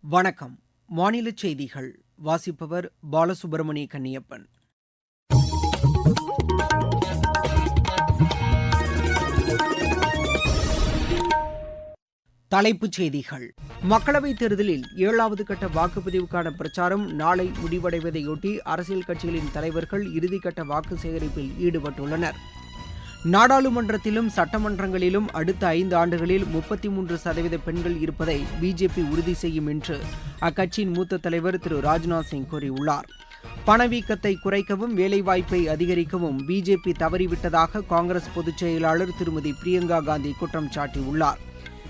வணக்கம். மாநில செய்திகள். வாசிப்பவர் பாலசுப்ரமணிய கன்னியப்பன். தலைப்புச் செய்திகள். மக்களவைத் தேர்தலில் ஏழாவது கட்ட வாக்குப்பதிவுக்கான பிரச்சாரம் நாளை முடிவடைவதையொட்டி அரசியல் கட்சிகளின் தலைவர்கள் இறுதிக்கட்ட வாக்கு சேகரிப்பில் ஈடுபட்டுள்ளனர். நாடாளுமன்றத்திலும் சட்டமன்றங்களிலும் அடுத்த ஐந்து ஆண்டுகளில் முப்பத்தி மூன்று சதவீத பெண்கள் இருப்பதை பிஜேபி உறுதி செய்யும் என்று அக்கட்சியின் மூத்த தலைவர் திரு ராஜ்நாத் சிங் கூறியுள்ளார். பணவீக்கத்தை குறைக்கவும் வேலைவாய்ப்பை அதிகரிக்கவும் பிஜேபி தவறிவிட்டதாக காங்கிரஸ் பொதுச் செயலாளர் திருமதி பிரியங்கா காந்தி குற்றம் சாட்டியுள்ளார்.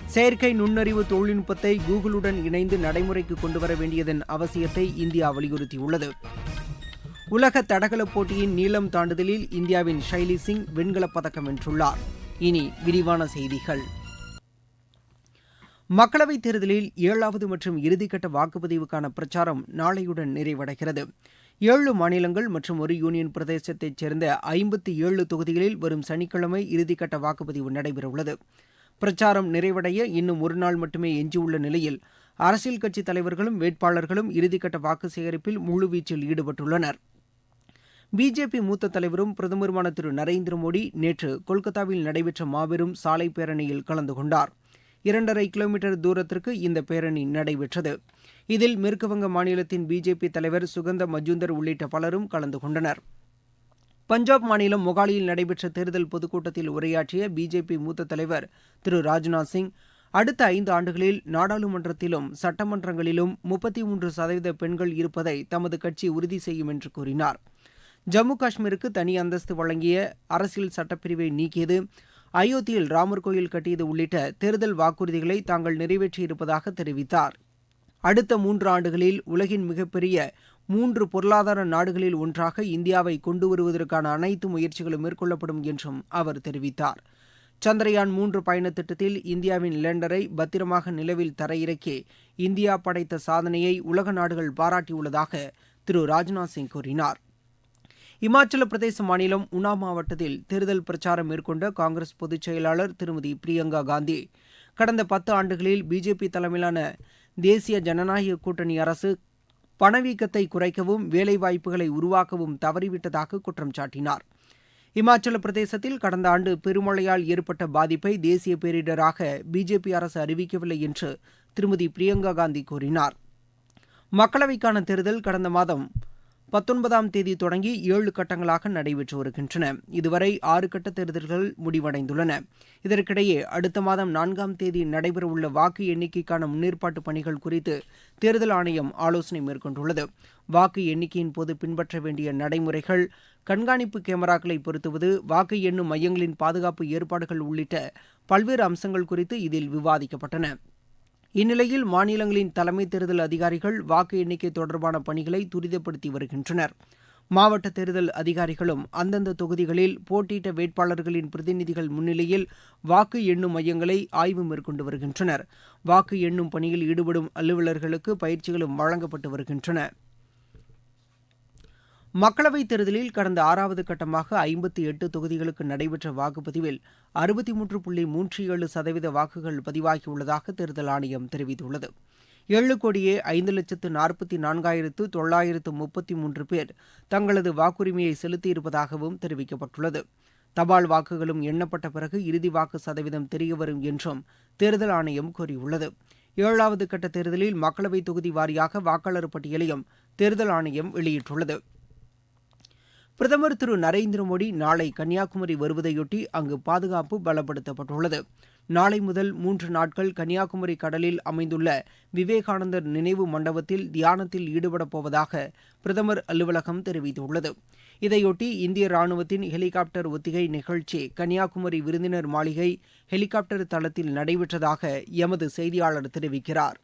செயற்கை நுண்ணறிவு தொழில்நுட்பத்தை கூகுளுடன் இணைந்து நடைமுறைக்கு கொண்டுவர வேண்டியதன் அவசியத்தை இந்தியா வலியுறுத்தியுள்ளது. உலக தடகள போட்டியின் நீளம் தாண்டுதலில் இந்தியாவின் ஷைலி சிங் வெண்கலப் பதக்கம் வென்றுள்ளார். இனி விரிவான செய்திகள். மக்களவைத் தேர்தலில் ஏழாவது மற்றும் இறுதிக்கட்ட வாக்குப்பதிவுக்கான பிரச்சாரம் நாளையுடன் நிறைவடைகிறது. ஏழு மாநிலங்கள் மற்றும் ஒரு யூனியன் பிரதேசத்தைச் சேர்ந்த ஐம்பத்தி ஏழு தொகுதிகளில் வரும் சனிக்கிழமை இறுதிக்கட்ட வாக்குப்பதிவு நடைபெறவுள்ளது. பிரச்சாரம் நிறைவடைய இன்னும் ஒரு நாள் மட்டுமே எஞ்சியுள்ள நிலையில் அரசியல் கட்சித் தலைவர்களும் வேட்பாளர்களும் இறுதிக்கட்ட வாக்கு சேகரிப்பில் முழுவீச்சில் ஈடுபட்டுள்ளனர். பிஜேபி மூத்த தலைவரும் பிரதமருமான திரு நரேந்திர மோடி நேற்று கொல்கத்தாவில் நடைபெற்ற மாபெரும் சாலை பேரணியில் கலந்து கொண்டார். இரண்டரை கிலோமீட்டர் தூரத்திற்கு இந்த பேரணி நடைபெற்றது. இதில் மேற்குவங்க மாநிலத்தின் பிஜேபி தலைவர் சுகந்த மஜூந்தர் உள்ளிட்ட பலரும் கலந்து கொண்டனர். பஞ்சாப் மாநிலம் மொகாலியில் நடைபெற்ற தேர்தல் பொதுக்கூட்டத்தில் உரையாற்றிய பிஜேபி மூத்த தலைவர் திரு ராஜ்நாத் சிங் அடுத்த ஐந்து ஆண்டுகளில் நாடாளுமன்றத்திலும் சட்டமன்றங்களிலும் முப்பத்தி மூன்று சதவீத பெண்கள் இருப்பதை தமது கட்சி உறுதி செய்யும் என்று கூறினார். ஜம்மு காஷ்மீருக்கு தனி அந்தஸ்து வழங்கிய அரசியல் சட்டப்பிரிவை நீக்கியது. அயோத்தியில் ராமர் கோயில் கட்டியது உள்ளிட்ட தேர்தல் வாக்குறுதிகளை தாங்கள் நிறைவேற்றியிருப்பதாக தெரிவித்தார். அடுத்த மூன்று ஆண்டுகளில் உலகின் மிகப்பெரிய மூன்று பொருளாதார நாடுகளில் ஒன்றாக இந்தியாவை கொண்டு வருவதற்கான அனைத்து முயற்சிகளும் மேற்கொள்ளப்படும் என்றும் அவர் தெரிவித்தார். சந்திரயான் மூன்று பயண திட்டத்தில் இந்தியாவின் லேண்டரை பத்திரமாக நிலவில் தரையிறக்கி இந்தியா படைத்த சாதனையை உலக நாடுகள் பாராட்டியுள்ளதாக திரு ராஜ்நாத் சிங் கூறினார். இமாச்சல பிரதேச மாநிலம் உனா மாவட்டத்தில் தேர்தல் பிரச்சாரம் மேற்கொண்ட காங்கிரஸ் பொதுச் செயலாளர் திருமதி பிரியங்கா காந்தி. கடந்த பத்து ஆண்டுகளில் பிஜேபி தலைமையிலான தேசிய ஜனநாயக கூட்டணி அரசு பணவீக்கத்தை குறைக்கவும் வேலைவாய்ப்புகளை உருவாக்கவும் தவறிவிட்டதாக குற்றம் சாட்டினார். இமாச்சல பிரதேசத்தில் கடந்த ஆண்டு பெருமழையால் ஏற்பட்ட பாதிப்பை தேசிய பேரிடராக பிஜேபி அரசு அறிவிக்கவில்லை என்று திருமதி பிரியங்கா காந்தி கூறினார். மக்களவைக்கான தேர்தல் கடந்த மாதம் பத்தொன்பதாம் தேதி தொடங்கி ஏழு கட்டங்களாக நடைபெற்று வருகின்றன. இதுவரை ஆறு கட்ட தேர்தல்கள் முடிவடைந்துள்ளன. இதற்கிடையே அடுத்த மாதம் நான்காம் தேதி நடைபெறவுள்ள வாக்கு எண்ணிக்கைக்கான முன்னேற்பாட்டு பணிகள் குறித்து தேர்தல் ஆணையம் ஆலோசனை மேற்கொண்டுள்ளது. வாக்கு எண்ணிக்கையின் போது பின்பற்ற வேண்டிய நடைமுறைகள் கண்காணிப்பு கேமராக்களை பொருத்துவது வாக்கு எண்ணும் மையங்களின் பாதுகாப்பு ஏற்பாடுகள் உள்ளிட்ட பல்வேறு அம்சங்கள் குறித்து இதில் விவாதிக்கப்பட்டன. இந்நிலையில் மாநிலங்களின் தலைமை தேர்தல் அதிகாரிகள் வாக்கு எண்ணிக்கை தொடர்பான பணிகளை துரிதப்படுத்தி வருகின்றனர். மாவட்ட தேர்தல் அதிகாரிகளும் அந்தந்த தொகுதிகளில் போட்டியிட்ட வேட்பாளர்களின் பிரதிநிதிகள் முன்னிலையில் வாக்கு எண்ணும் மையங்களை ஆய்வு மேற்கொண்டு வருகின்றனர். வாக்கு எண்ணும் பணியில் ஈடுபடும் அலுவலர்களுக்கு பயிற்சிகளும் வழங்கப்பட்டு வருகின்றன. மக்களவைத் தேர்தலில் கடந்த ஆறாவது கட்டமாக ஐம்பத்தி எட்டு தொகுதிகளுக்கு நடைபெற்ற வாக்குப்பதிவில் அறுபத்தி மூன்று புள்ளி மூன்று ஏழு சதவீத வாக்குகள் பதிவாகியுள்ளதாக தேர்தல் ஆணையம் தெரிவித்துள்ளது. ஏழு கோடியே ஐந்து லட்சத்து நாற்பத்தி நான்காயிரத்து தொள்ளாயிரத்து முப்பத்தி மூன்று பேர் தங்களது வாக்குரிமையை செலுத்தியிருப்பதாகவும் தெரிவிக்கப்பட்டுள்ளது. தபால் வாக்குகளும் எண்ணப்பட்ட பிறகு இறுதி வாக்கு சதவீதம் தெரியவரும் என்றும் தேர்தல் ஆணையம் கூறியுள்ளது. ஏழாவது கட்ட தேர்தலில் மக்களவைத் தொகுதி வாரியாக வாக்காளர் பட்டியலையும் தேர்தல் ஆணையம் வெளியிட்டுள்ளது. பிரதமர் திரு நரேந்திர மோடி நாளை கன்னியாகுமரி வருவதையொட்டி அங்கு பாதுகாப்பு பலப்படுத்தப்பட்டுள்ளது. நாளை முதல் மூன்று நாட்கள் கன்னியாகுமரி கடலில் அமைந்துள்ள விவேகானந்தர் நினைவு மண்டபத்தில் தியானத்தில் ஈடுபடப் போவதாக பிரதமர் அலுவலகம் தெரிவித்துள்ளது. இதையொட்டி இந்திய ராணுவத்தின் ஹெலிகாப்டர் ஒத்திகை நிகழ்ச்சி கன்னியாகுமரி விருந்தினர் மாளிகை ஹெலிகாப்டர் தளத்தில் நடைபெற்றதாக எமது செய்தியாளர் தெரிவிக்கிறார்.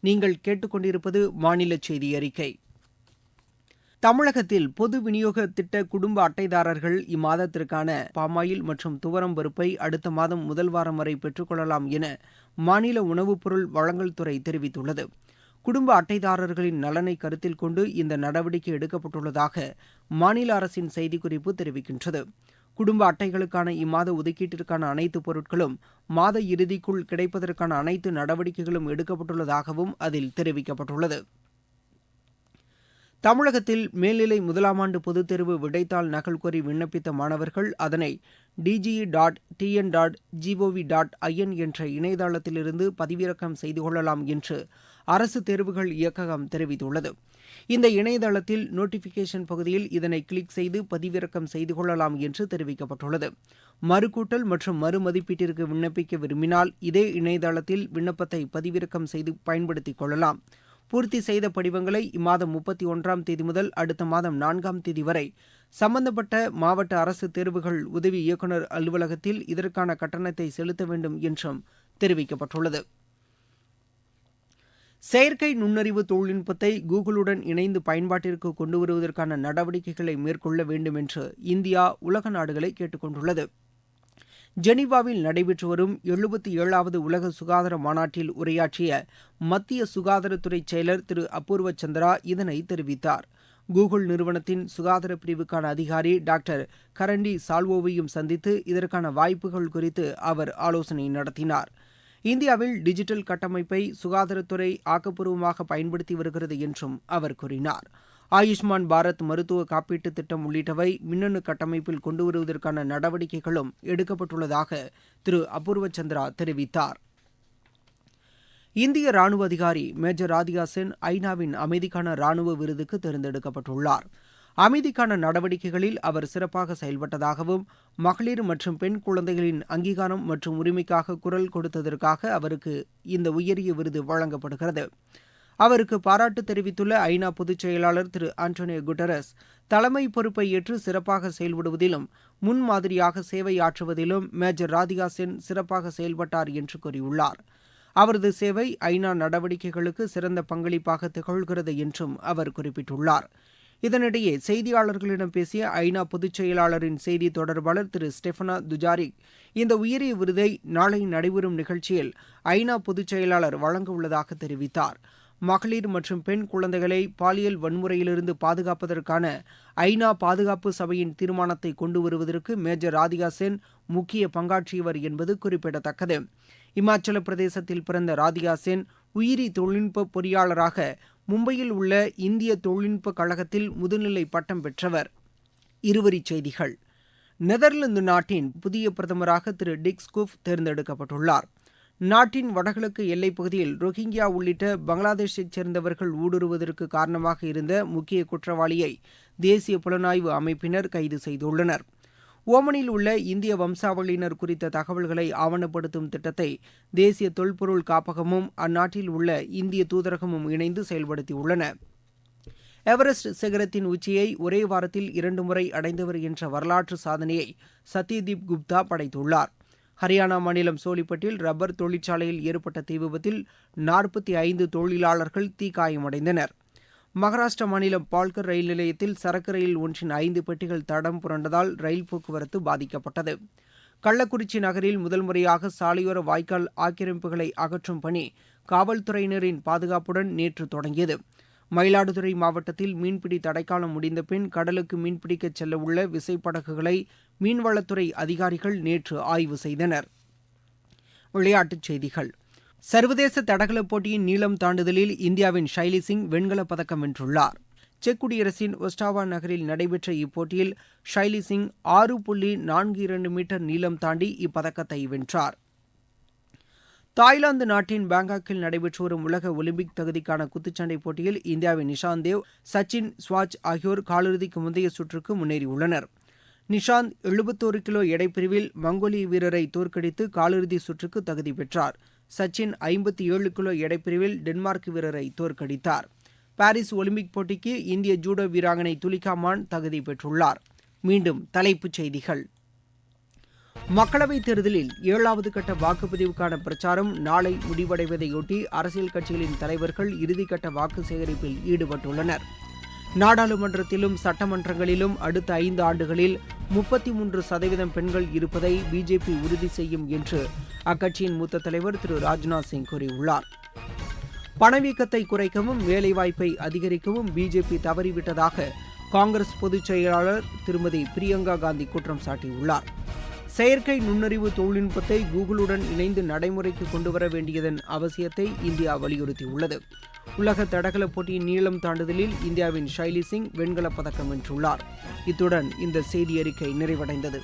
நீங்கள் கேட்டுக்கொண்டிருப்பது மாநில செய்தி அறிக்கை. தமிழகத்தில் பொது விநியோக திட்ட குடும்ப அட்டைதாரர்கள் இம்மாதத்திற்கான பாமாயில் மற்றும் துவரம் பருப்பை அடுத்த மாதம் முதல் வாரம் வரை பெற்றுக்கொள்ளலாம் என மாநில உணவுப் பொருள் வழங்கல் துறை தெரிவித்துள்ளது. குடும்ப அட்டைதாரர்களின் நலனை கருத்தில் கொண்டு இந்த நடவடிக்கை எடுக்கப்பட்டுள்ளதாக மாநில அரசின் செய்திக்குறிப்பு தெரிவிக்கின்றது. குடும்ப அட்டைகளுக்கான இம்மாத ஒதுக்கீட்டிற்கான அனைத்து பொருட்களும் மாத இறுதிக்குள் கிடைப்பதற்கான அனைத்து நடவடிக்கைகளும் எடுக்கப்பட்டுள்ளதாகவும் அதில் தெரிவிக்கப்பட்டுள்ளது. தமிழகத்தில் மேல்நிலை முதலாம் ஆண்டு பொதுத் தேர்வு விடைத்தாள் நகல் கோரி விண்ணப்பித்த மாணவர்கள் அதனை DGE dot TN dot GOV dot IN என்ற இணையதளத்திலிருந்து பதிவிறக்கம் செய்து கொள்ளலாம் என்று அரசு தேர்வுகள் இயக்ககம் தெரிவித்துள்ளது. இந்த இணையதளத்தில் நோட்டிபிகேஷன் பகுதியில் இதனை கிளிக் செய்து பதிவிறக்கம் செய்து கொள்ளலாம் என்று தெரிவிக்கப்பட்டுள்ளது. மறுகூட்டல் மற்றும் மறுமதிப்பீட்டிற்கு விண்ணப்பிக்க விரும்பினால் இதே இணையதளத்தில் விண்ணப்பத்தை பதிவிறக்கம் செய்து பயன்படுத்திக் கொள்ளலாம். பூர்த்தி செய்த படிவங்களை இம்மாதம் முப்பத்தி ஒன்றாம் தேதி முதல் அடுத்த மாதம் நான்காம் தேதி வரை சம்பந்தப்பட்ட மாவட்ட அரசு தேர்வுகள் உதவி இயக்குநர் அலுவலகத்தில் இதற்கான கட்டணத்தை செலுத்த வேண்டும் என்றும் தெரிவிக்கப்பட்டுள்ளது. செயற்கை நுண்ணறிவு தொழில்நுட்பத்தை கூகுளுடன் இணைந்து பயன்பாட்டிற்கு கொண்டு வருவதற்கான நடவடிக்கைகளை மேற்கொள்ள வேண்டும் என்று இந்தியா உலக நாடுகளை கேட்டுக்கொண்டுள்ளது. ஜெனீவாவில் நடைபெற்று வரும் எழுபத்தி ஏழாவது உலக சுகாதார மாநாட்டில் உரையாற்றிய மத்திய சுகாதாரத்துறை செயலர் திரு அபூர்வ சந்திரா இதனை தெரிவித்தார். கூகுள் நிறுவனத்தின் சுகாதார பிரிவுக்கான அதிகாரி டாக்டர் கரண்டி சால்வோவையும் சந்தித்து இதற்கான வாய்ப்புகள் குறித்து அவர் ஆலோசனை நடத்தினார். இந்தியாவில் டிஜிட்டல் கட்டமைப்பை சுகாதாரத்துறை ஆக்கப்பூர்வமாக பயன்படுத்தி வருகிறது என்றும் அவர் கூறினார். ஆயுஷ்மான் பாரத் மருத்துவ காப்பீட்டு திட்டம் உள்ளிட்டவை மின்னணு கட்டமைப்பில் கொண்டு வருவதற்கான நடவடிக்கைகளும் எடுக்கப்பட்டுள்ளதாக திரு அபூர்வ சந்திரா தெரிவித்தார். இந்திய ராணுவ அதிகாரி மேஜர் ராதிகா சென் ஐநாவின் அமைதிக்கான ராணுவ விருதுக்கு தேர்ந்தெடுக்கப்பட்டுள்ளார். அமைதிக்கான நடவடிக்கைகளில் அவர் சிறப்பாக செயல்பட்டதாகவும் மகளிர் மற்றும் பெண் குழந்தைகளின் அங்கீகாரம் மற்றும் உரிமைக்காக குரல் கொடுத்ததற்காக அவருக்கு இந்த உயரிய விருது வழங்கப்படுகிறது. அவருக்கு பாராட்டு தெரிவித்துள்ள ஐநா பொதுச் செயலாளர் திரு ஆண்டோனியோ குட்டரஸ் தலைமை பொறுப்பை ஏற்று சிறப்பாக செயல்படுவதிலும் முன்மாதிரியாக சேவை ஆற்றுவதிலும் மேஜர் ராதிகா சென் சிறப்பாக செயல்பட்டார் என்று கூறியுள்ளார். அவரது சேவை ஐநா நடவடிக்கைகளுக்கு சிறந்த பங்களிப்பாக திகழ்கிறது என்றும் அவர் குறிப்பிட்டுள்ளார். இதனிடையே செய்தியாளர்களிடம் பேசிய ஐநா பொதுச் செயலாளரின் செய்தி தொடர்பாளர் திரு ஸ்டெஃபனா துஜாரிக் இந்த உயரிய விருதை நாளை நடைபெறும் நிகழ்ச்சியில் ஐநா பொதுச் செயலாளர் வழங்க உள்ளதாக தெரிவித்தார். மகளிர் மற்றும் பெண் குழந்தைகளை பாலியல் வன்முறையிலிருந்து பாதுகாப்பதற்கான ஐநா பாதுகாப்பு சபையின் தீர்மானத்தை கொண்டு வருவதற்கு மேஜர் ராதிகா சென் முக்கிய பங்காற்றியவர் என்பது குறிப்பிடத்தக்கது. இமாச்சல பிரதேசத்தில் பிறந்த ராதிகா சென் உயிரி தொழில்நுட்ப பொறியாளராக மும்பையில் உள்ள இந்திய தொழில்நுட்ப கழகத்தில் முதுநிலை பட்டம் பெற்றவர். இருவரிச் செய்திகள். நெதர்லாந்து நாட்டின் புதிய பிரதமராக திரு டிக்ஸ்குஃப் தேர்ந்தெடுக்கப்பட்டுள்ளார். நாட்டின் வடகிழக்கு எல்லைப் பகுதியில் ரோஹிங்கியா உள்ளிட்ட பங்களாதேஷைச் சேர்ந்தவர்கள் ஊடுருவதற்கு காரணமாக இருந்த முக்கிய குற்றவாளியை தேசிய புலனாய்வு அமைப்பினர் கைது செய்துள்ளனர். ஓமனில் உள்ள இந்திய வம்சாவளியினர் குறித்த தகவல்களை ஆவணப்படுத்தும் திட்டத்தை தேசிய தொல்பொருள் காப்பகமும் அந்நாட்டில் உள்ள இந்திய தூதரகமும் இணைந்து செயல்படுத்தியுள்ளன. எவரெஸ்ட் சிகரத்தின் உச்சியை ஒரே வாரத்தில் இரண்டு முறை அடைந்தவர் என்ற வரலாற்று சாதனையை சத்யதீப் குப்தா படைத்துள்ளார். ஹரியானா மாநிலம் சோலிப்பட்டில் ரப்பர் தொழிற்சாலையில் ஏற்பட்ட தீ விபத்தில் நாற்பத்தி ஐந்து தொழிலாளர்கள் தீக்காயமடைந்தனர். மகாராஷ்டிரா மாநிலம் பால்கர் ரயில் நிலையத்தில் சரக்கு ரயில் ஒன்றின் ஐந்து பெட்டிகள் தடம் புரண்டதால் ரயில் போக்குவரத்து பாதிக்கப்பட்டது. கள்ளக்குறிச்சி நகரில் முதல் முறையாக சாலையோர வாய்க்கால் ஆக்கிரமிப்புகளை அகற்றும் பணி காவல்துறையினரின் பாதுகாப்புடன் நேற்று தொடங்கியது. மயிலாடுதுறை மாவட்டத்தில் மீன்பிடி தடைக்காலம் முடிந்தபின் கடலுக்கு மீன்பிடிக்கச் செல்லவுள்ள விசைப்படகுகளை மீன்வளத்துறை அதிகாரிகள் நேற்று ஆய்வு செய்தனர். விளையாட்டுச் செய்திகள். சர்வதேச தடகள போட்டியின் நீளம் தாண்டுதலில் இந்தியாவின் ஷைலி சிங் வெண்கலப் பதக்கம் வென்றுள்ளார். செக் குடியரசின் ஒஸ்டாவா நகரில் நடைபெற்ற இப்போட்டியில் ஷைலி சிங் ஆறு புள்ளி நான்கு இரண்டு மீட்டர் நீளம் தாண்டி இப்பதக்கத்தை வென்றார். தாய்லாந்து நாட்டின் பாங்காக்கில் நடைபெற்று வரும் உலக ஒலிம்பிக் தகுதிக்கான குத்துச்சண்டை போட்டியில் இந்தியாவின் நிஷாந்த் தேவ் சச்சின் ஸ்வாஜ் ஆகியோர் காலிறுதிக்கு முந்தைய சுற்றுக்கு முன்னேறியுள்ளனர். நிஷாந்த் எழுபத்தோரு கிலோ எடைப்பிரிவில் மங்கோலிய வீரரை தோற்கடித்து காலிறுதி சுற்றுக்கு தகுதி பெற்றார். சச்சின் ஐம்பத்தி ஏழு கிலோ எடைப்பிரிவில் டென்மார்க் வீரரை தோற்கடித்தார். பாரிஸ் ஒலிம்பிக் போட்டிக்கு இந்திய ஜூடோ வீராங்கனை துலிகா மான் தகுதி பெற்றுள்ளார். மீண்டும் தலைப்புச் செய்திகள். மக்களவைத் தேர்தலில் ஏழாவது கட்ட வாக்குப்பதிவுக்கான பிரச்சாரம் நாளை முடிவடைவதையொட்டி அரசியல் கட்சிகளின் தலைவர்கள் இறுதிக்கட்ட வாக்கு சேகரிப்பில் ஈடுபட்டுள்ளனர். நாடாளுமன்றத்திலும் சட்டமன்றங்களிலும் அடுத்த ஐந்து ஆண்டுகளில் முப்பத்தி மூன்று சதவீதம் பெண்கள் இருப்பதை பிஜேபி உறுதி செய்யும் என்று அக்கட்சியின் மூத்த தலைவர் திரு ராஜ்நாத் சிங் கூறியுள்ளார். பணவீக்கத்தை குறைக்கவும் வேலைவாய்ப்பை அதிகரிக்கவும் பிஜேபி தவறிவிட்டதாக காங்கிரஸ் பொதுச் செயலாளர் திருமதி பிரியங்கா காந்தி குற்றம் சாட்டியுள்ளார். செயற்கை நுண்ணறிவு தொழில்நுட்பத்தை கூகுளுடன் இணைந்து நடைமுறைக்கு கொண்டுவர வேண்டியதன் அவசியத்தை இந்தியா வலியுறுத்தியுள்ளது. உலக தடகள போட்டியின் நீளம் தாண்டுதலில் இந்தியாவின் ஷைலி சிங் வெண்கலப் பதக்கம் வென்றுள்ளார். இத்துடன் இந்த செய்தி அறிக்கை நிறைவடைந்தது.